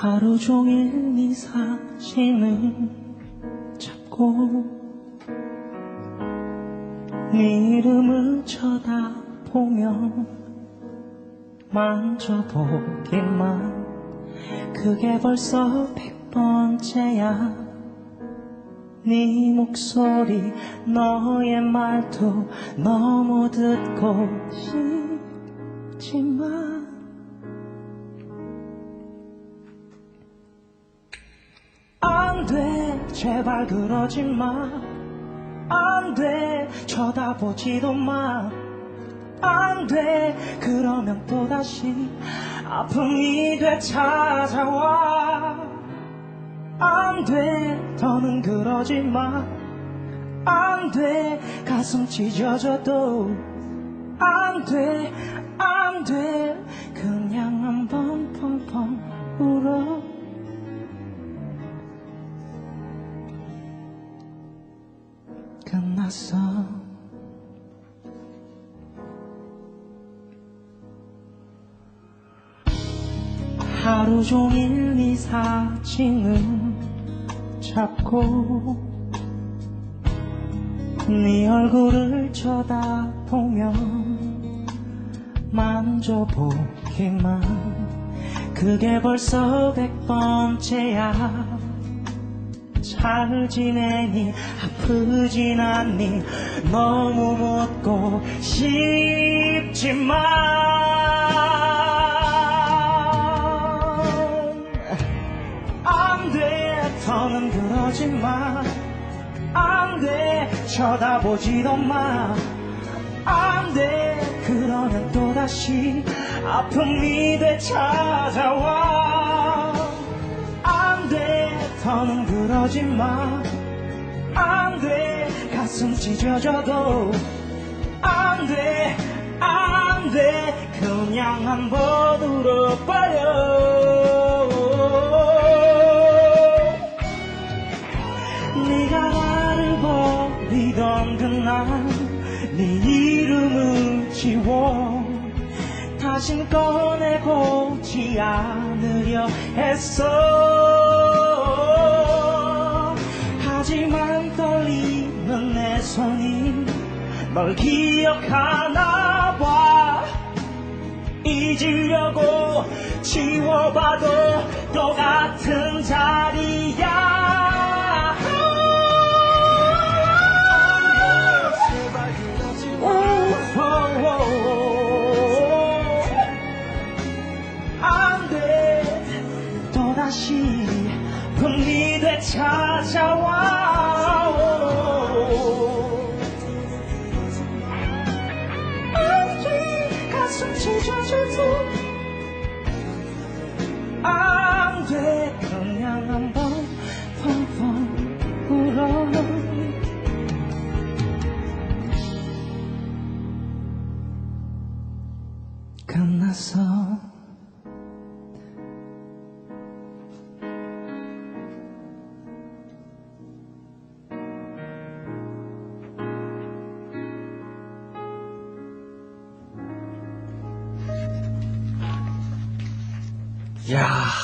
하루 종일 네 사진을 찾고 네 이름을 쳐다보며 만져보기만. 그게 벌써 백 번째야. 네 목소리 너의 말도 너무 듣고 싶지만 제발 그러지 마. 안 돼. 쳐다보지도 마. 안 돼. 그러면 또다시 아픔이 되찾아와. 안 돼. 더는 그러지 마. 안 돼. 가슴 찢어져도 안 돼. 안 돼. 그냥 한번 펑펑 울어 하루 종일 네 사진을 잡고 네 얼굴을 쳐다보며 만져보기만. 그게 벌써 백 번째야 잘 지내니 아프진 않니 너무 묻고 싶지만. 안돼 더는 그러지 마 안돼 쳐다보지도 마 안돼 그러면 또다시 아픔이 되찾아와 그러지 마. 안 돼. 가슴 찢어져도 안 돼. 안 돼. 그냥 한번 울어버려. 네가 나를 버리던 그날 네 이름을 지워 다신 꺼내보지 않으려 했어 널 기억하나 봐. 잊으려고 지워봐도 똑같은 자리야. 안돼. 또다시 분이 되찾아와 가슴 찢어져도 안돼. 그냥 한번 펑펑 울어 끝났어 야